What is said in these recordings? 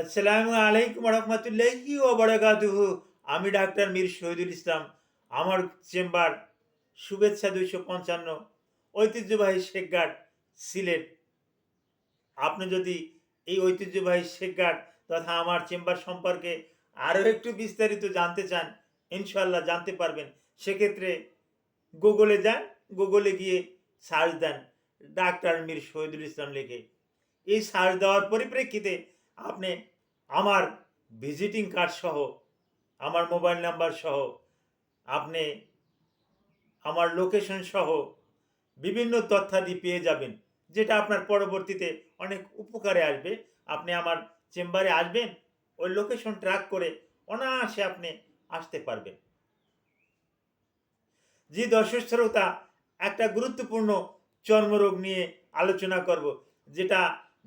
আসসালামু আলাইকুম রহমতুল্লাহি ও বরাকাতুহু আমি ডাক্তার মীর শহীদুল ইসলাম। আমার চেম্বার, শুভেচ্ছা দুইশো পঞ্চান্ন। ঐতিহ্যবাহী শেখঘাট সিলেট। আপনি যদি এই ঐতিহ্যবাহী শেখঘাট তথা আমার চেম্বার সম্পর্কে আরও একটু বিস্তারিত জানতে চান ইনশাল্লাহ জানতে পারবেন। সেক্ষেত্রে গুগলে যান, গুগলে গিয়ে সার্চ দেন, ডাক্তার মীর শহীদুল ইসলাম লিখে। এই সার্চ দেওয়ার পরিপ্রেক্ষিতে আপনি আমার ভিজিটিং কার্ড সহ, আমার মোবাইল নাম্বার সহ, আপনি আমার লোকেশন সহ বিভিন্ন তথ্যাদি পেয়ে যাবেন, যেটা আপনার পরবর্তীতে অনেক উপকারে আসবে। আপনি আমার চেম্বারে আসবেন, ওই লোকেশন ট্র্যাক করে অনায়াসে আপনি আসতে পারবেন। জি দর্শক শ্রোতা, একটা গুরুত্বপূর্ণ চর্মরোগ নিয়ে আলোচনা করব, যেটা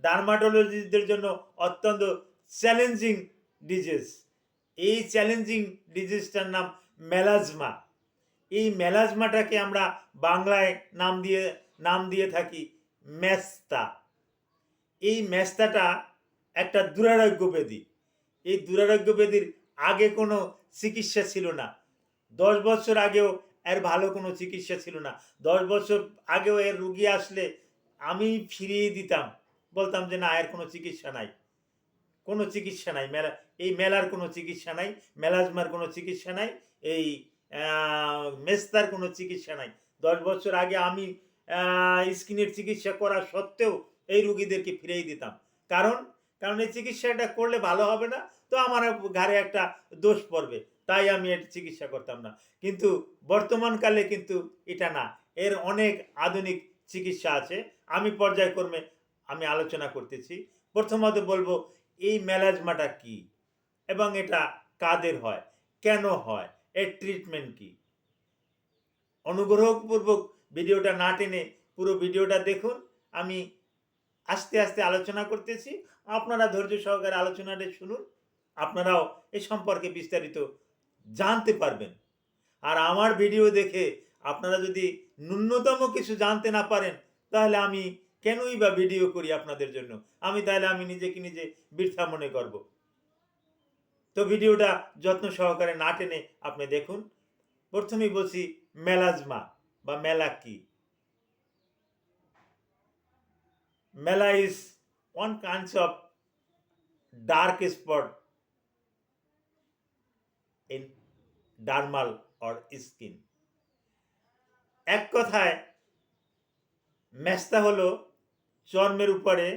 ডার্মাটোলজিস্টদের জন্য অত্যন্ত চ্যালেঞ্জিং ডিজিজ এই চ্যালেঞ্জিং ডিজিজটার নাম মেলাজমা এই মেলাজমাটাকে আমরা বাংলায় নাম দিয়ে নাম দিয়ে থাকি ম্যাস্তা এই ম্যাস্তাটা একটা দুরারোগ্য ব্যাধি। এই দুরারোগ্য ব্যাধির আগে কোনো চিকিৎসা ছিল না। দশ বছর আগেও এর ভালো কোনো চিকিৎসা ছিল না। দশ বছর আগেও এর রুগী আসলে আমি ফিরিয়ে দিতাম। বলতাম যে না, এর কোনো চিকিৎসা নাই। কোনো চিকিৎসা নাই। মেলা, এই মেলার কোনো চিকিৎসা নাই, মেলাজমার কোনো চিকিৎসা নাই, এই মেস্তার কোনো চিকিৎসা নাই। দশ বছর আগে আমি স্কিনের চিকিৎসা করা সত্ত্বেও এই রুগীদেরকে ফিরেই দিতাম। কারণ কারণ এই চিকিৎসাটা করলে ভালো হবে না, তো আমার ঘাড়ে একটা দোষ পড়বে, তাই আমি এর চিকিৎসা করতাম না। কিন্তু বর্তমানকালে কিন্তু এটা না, এর অনেক আধুনিক চিকিৎসা আছে। আমি পর্যায়ক্রমে আমি আলোচনা করতেছি। প্রথমত বলব এই মেলাজমাটা কি? এবং এটা কাদের হয়? কেন হয়? এর ট্রিটমেন্ট কি? অনুগ্রহপূর্বক ভিডিওটা না টেনে পুরো ভিডিওটা দেখুন। আমি আস্তে আস্তে আলোচনা করতেছি। আপনারা ধৈর্য সহকারে আলোচনাটা শুনুন। আপনারাও এ সম্পর্কে বিস্তারিত জানতে পারবেন। আর আমার ভিডিও দেখে আপনারা যদি ন্যূনতম কিছু জানতে না পারেন, তাহলে আমি কেনই বা ভিডিও করি আপনাদের জন্য? আমি তাহলে আমি নিজেকে নিজে বৃথা মনে করব। তো ভিডিওটা যত্ন সহকারে না টেনে আপনি দেখুন। প্রথমেই বলছি, মেলাজমা বা মেলা কি? মেলা is one kinds of dark spot in dermal or skin এক কথায় ম্যাস্তা হলো চর্মের উপরে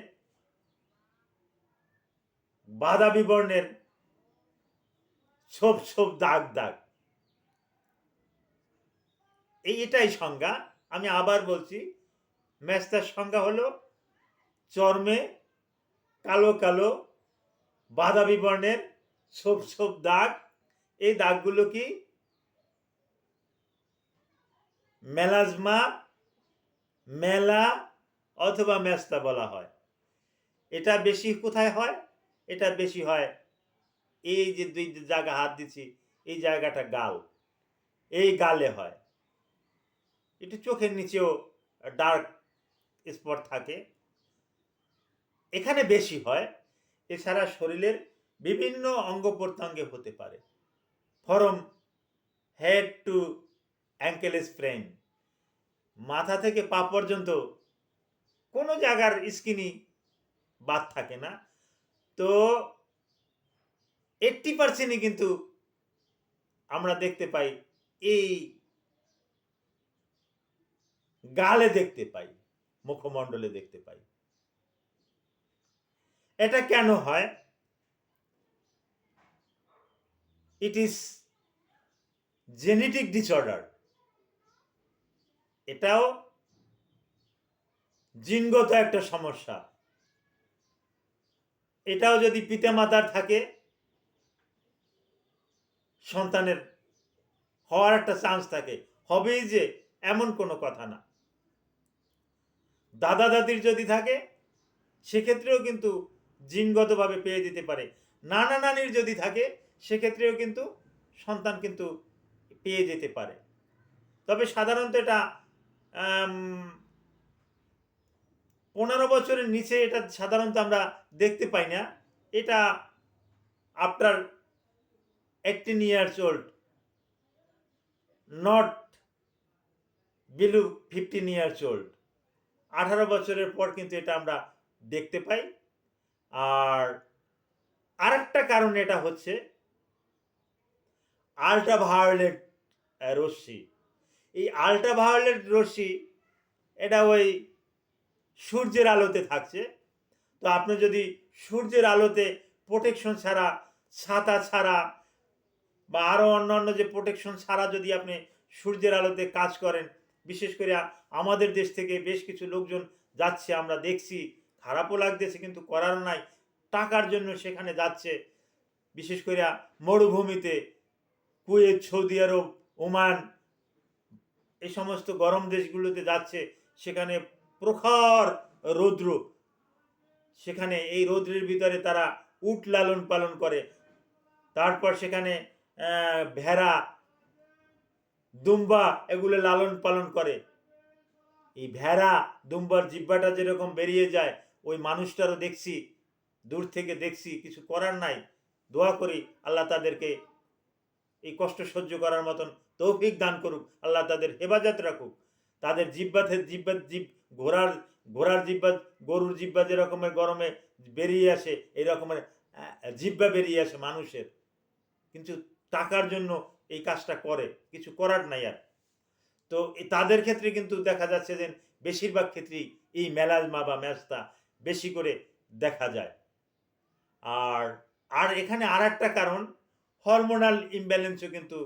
বাদাবি বর্ণের ছোপ ছোপ দাগ দাগ। এই এটাই সংজ্ঞা। আমি আবার বলছি ম্যাস্তার সংজ্ঞা হলো চর্মে কালো কালো বাদাবি বর্ণের ছোপ ছোপ দাগ। এই দাগগুলো কি? মেলাজমা, মেলা অথবা মেস্তা বলা হয়। এটা বেশি কোথায় হয়? এটা বেশি হয় এই যে দুই জায়গা হাত দিচ্ছি, এই জায়গাটা গাল। এই গালে হয়। একটু চোখের নিচেও ডার্ক স্পট থাকে। এখানে বেশি হয়, এছাড়া শরীরের বিভিন্ন অঙ্গ প্রত্যঙ্গে হতে পারে। From, head to ankle spread মাথা থেকে পা পর্যন্ত কোনো জায়গার স্কিনই বাদ থাকে না। তো এইট্টি পার্সেন্টই কিন্তু আমরা দেখতে পাই, এই গালে দেখতে পাই, মুখমণ্ডলে দেখতে পাই। এটা কেন হয়? ইট ইজ জেনেটিক ডিসঅর্ডার এটাও জিনগত একটা সমস্যা। এটাও যদি পিতামাতার থাকে, সন্তানের হওয়ার একটা চান্স থাকে। হবেই যে এমন কোনো কথা না। দাদা দাদির যদি থাকে, সেক্ষেত্রেও কিন্তু জিনগতভাবে পেয়ে দিতে পারে। নানা নানির যদি থাকে, সেক্ষেত্রেও কিন্তু সন্তান কিন্তু পেয়ে যেতে পারে। তবে সাধারণত এটা পনেরো বছরের নিচে এটা সাধারণত আমরা দেখতে পাই না। এটা after eighteen years old not below fifteen years old আঠারো বছরের পর কিন্তু এটা আমরা দেখতে পাই। আর আরেকটা কারণ এটা হচ্ছে আল্ট্রাভায়োলেট রশ্মি। এই আল্ট্রাভায়োলেট রশ্মি, এটা ওই সূর্যের আলোতে থাকছে। তো আপনি যদি সূর্যের আলোতে প্রোটেকশন ছাড়া, ছাতা ছাড়া বা আরও অন্যান্য যে প্রোটেকশন ছাড়া যদি আপনি সূর্যের আলোতে কাজ করেন, বিশেষ করে আমাদের দেশ থেকে বেশ কিছু লোকজন যাচ্ছে, আমরা দেখছি, খারাপও লাগতেছে কিন্তু করার নাই, টাকার জন্য সেখানে যাচ্ছে। বিশেষ করে মরুভূমিতে, কুয়েত, সৌদি আরব, ওমান, এই সমস্ত গরম দেশগুলোতে যাচ্ছে, সেখানে প্রখর রৌদ্র। সেখানে এই রৌদ্রের ভিতরে তারা উট লালন পালন করে। তারপর সেখানে ভেড়া, দুম্বা এগুলো লালন পালন করে। এই ভেড়া, দুম্বার জিব্বাটা যেরকম বেরিয়ে যায়, ওই মানুষটারও দেখছি, দূর থেকে দেখছি, কিছু করার নাই। দোয়া করি আল্লাহ তাদেরকে এই কষ্ট সহ্য করার মতন তৌফিক দান করুক, আল্লাহ তাদের হেফাজত রাখুক। তাদের জিব্বাতে জিব্বা জিব ঘোড়ার ঘোড়ার জিব্বা গরুর জিব্বা যে রকমের গরমে বেরিয়ে আসে এই রকমের জিব্বা বেরিয়ে আসে মানুষের। কিন্তু টাকার জন্য এই কাজটা করে, কিছু করার নাই আর। তো তাদের ক্ষেত্রে কিন্তু দেখা যাচ্ছে যে বেশিরভাগ ক্ষেত্রেই এই মেলাজমা বা ম্যাচটা বেশি করে দেখা যায়। আর আর এখানে আর একটা কারণ, হরমোনাল ইমব্যালেন্সও কিন্তু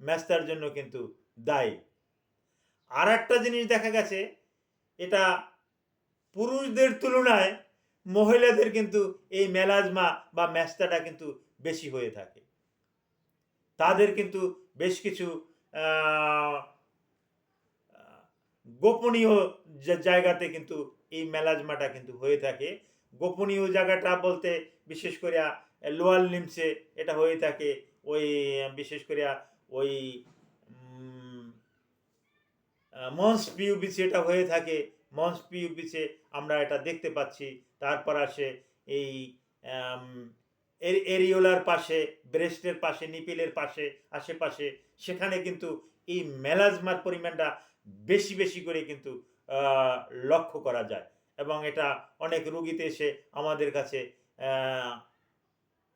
ম্যাচটার জন্য কিন্তু দায়ী। আর একটা জিনিস দেখা গেছে এটা পুরুষদের তুলনায় মহিলাদের কিন্তু এই মেলাজমা বা ম্যাচটাটা কিন্তু বেশি হয়ে থাকে। তাদের কিন্তু বেশ কিছু গোপনীয় জায়গাতে কিন্তু এই মেলাজমাটা কিন্তু হয়ে থাকে। গোপনীয় জায়গাটা বলতে বিশেষ করে লোয়াল লিমসে এটা হয়ে থাকে। ওই, বিশেষ করে ওই মঞ্চ পিউবিসি এটা হয়ে থাকে। মঞ্চ পিউবিসে আমরা এটা দেখতে পাচ্ছি। তারপর আসে এই এর- এরিওলার পাশে, ব্রেস্টের পাশে, নিপিলের পাশে, আশেপাশে, সেখানে কিন্তু এই মেলাজমার পরিমাণটা বেশি বেশি করে কিন্তু লক্ষ্য করা যায়। এবং এটা অনেক রুগীতে এসে আমাদের কাছে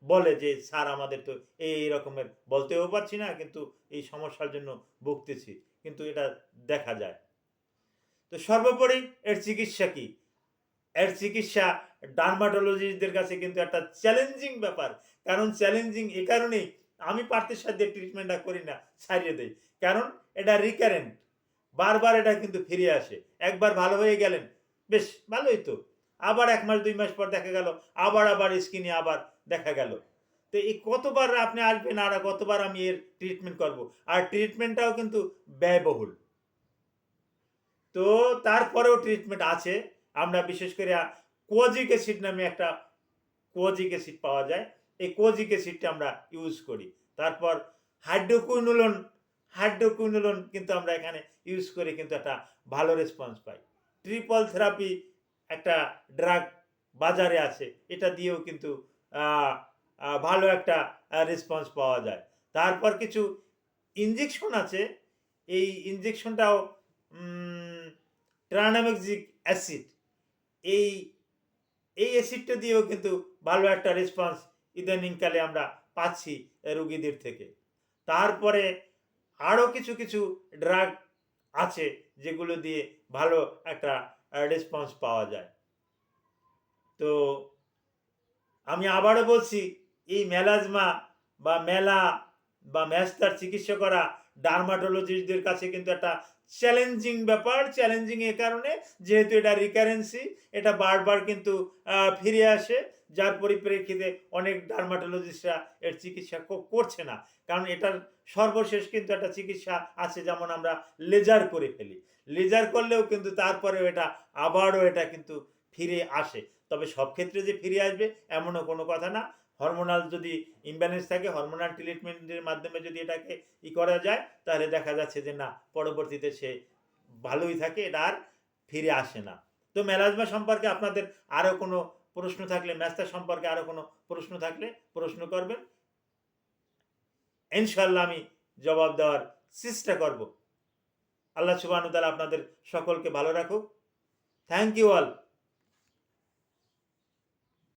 বলে যে, স্যার, আমাদের তো এই রকমের বলতেও পারছি না, কিন্তু এই সমস্যার জন্য ভুগতেছি। কিন্তু এটা দেখা যায়। তো সর্বোপরি এর চিকিৎসা কি? এর চিকিৎসা ডার্মাটোলজিস্টদের কাছে কিন্তু একটা চ্যালেঞ্জিং ব্যাপার। কারণ চ্যালেঞ্জিং এ কারণেই আমি পার্থের সাথে ট্রিটমেন্টটা করি না, ছাড়িয়ে দেই। কারণ এটা রিকারেন্ট বারবার এটা কিন্তু ফিরে আসে। একবার ভালো হয়ে গেলেন, বেশ ভালোই তো। আবার এক মাস, দুই মাস পর দেখা গেল, আবার আবার স্কিনে আবার দেখা গেল। তো এই কতবার আপনি আসবেন আর কতবার আমি এর ট্রিটমেন্ট করব? আর ট্রিটমেন্টটাও কিন্তু ব্যয়বহুল। তো তারপরেও ট্রিটমেন্ট আছে। আমরা বিশেষ করে কোজিক অ্যাসিড নামে একটা কোজিক অ্যাসিড পাওয়া যায়। এই কোজিক অ্যাসিডটা আমরা ইউজ করি। তারপর হাইড্রোকুইনোলন হাইড্রোকুইনোলন কিন্তু আমরা এখানে ইউজ করে কিন্তু একটা ভালো রেসপন্স পাই। ট্রিপল থেরাপি একটা ড্রাগ বাজারে আছে। এটা দিয়েও কিন্তু ভালো একটা রেসপন্স পাওয়া যায়। তারপর কিছু ইঞ্জেকশন আছে। এই ইঞ্জেকশনটাও ট্রানামেক্সিক অ্যাসিড এই এই অ্যাসিডটা দিয়েও কিন্তু ভালো একটা রেসপন্স ইদানিংকালে আমরা পাচ্ছি রুগীদের থেকে। তারপরে আরও কিছু কিছু ড্রাগ আছে যেগুলো দিয়ে ভালো একটা রেসপন্স পাওয়া যায়। তো আমি আবারও বলছি এই মেলাজমা বা মেলা বা ম্যাস্তার চিকিৎসা করা ডার্মাটোলজিস্টদের কাছে কিন্তু একটা চ্যালেঞ্জিং ব্যাপার। চ্যালেঞ্জিং এ কারণে যেহেতু এটা রিকারেন্সি এটা বারবার কিন্তু ফিরে আসে। যার পরিপ্রেক্ষিতে অনেক ডার্মাটোলজিস্টরা এর চিকিৎসা করছে না। কারণ এটার সর্বশেষ কিন্তু একটা চিকিৎসা আছে যেমন আমরা লেজার করে ফেলি। লেজার করলেও কিন্তু তারপরেও এটা আবারও এটা কিন্তু ফিরে আসে। তবে সব ক্ষেত্রে যে ফিরে আসবে এমনও কোনো কথা না। হরমোনাল যদি ইমব্যালেন্স থাকে হরমোনাল ট্রিটমেন্টের মাধ্যমে যদি এটাকে ই করা যায়, তাহলে দেখা যাচ্ছে যে না, পরবর্তীতে সে ভালোই থাকে, এটা আর ফিরে আসে না। তো মেলাজমা সম্পর্কে আপনাদের আরও কোনো প্রশ্ন থাকলে ম্যাস্তা সম্পর্কে আরও কোনো প্রশ্ন থাকলে প্রশ্ন করবেন। ইনশাল্লাহ আমি জবাব দেওয়ার চেষ্টা করব। আল্লাহ সুবাহ আপনাদের সকলকে ভালো রাখুক। Thank you all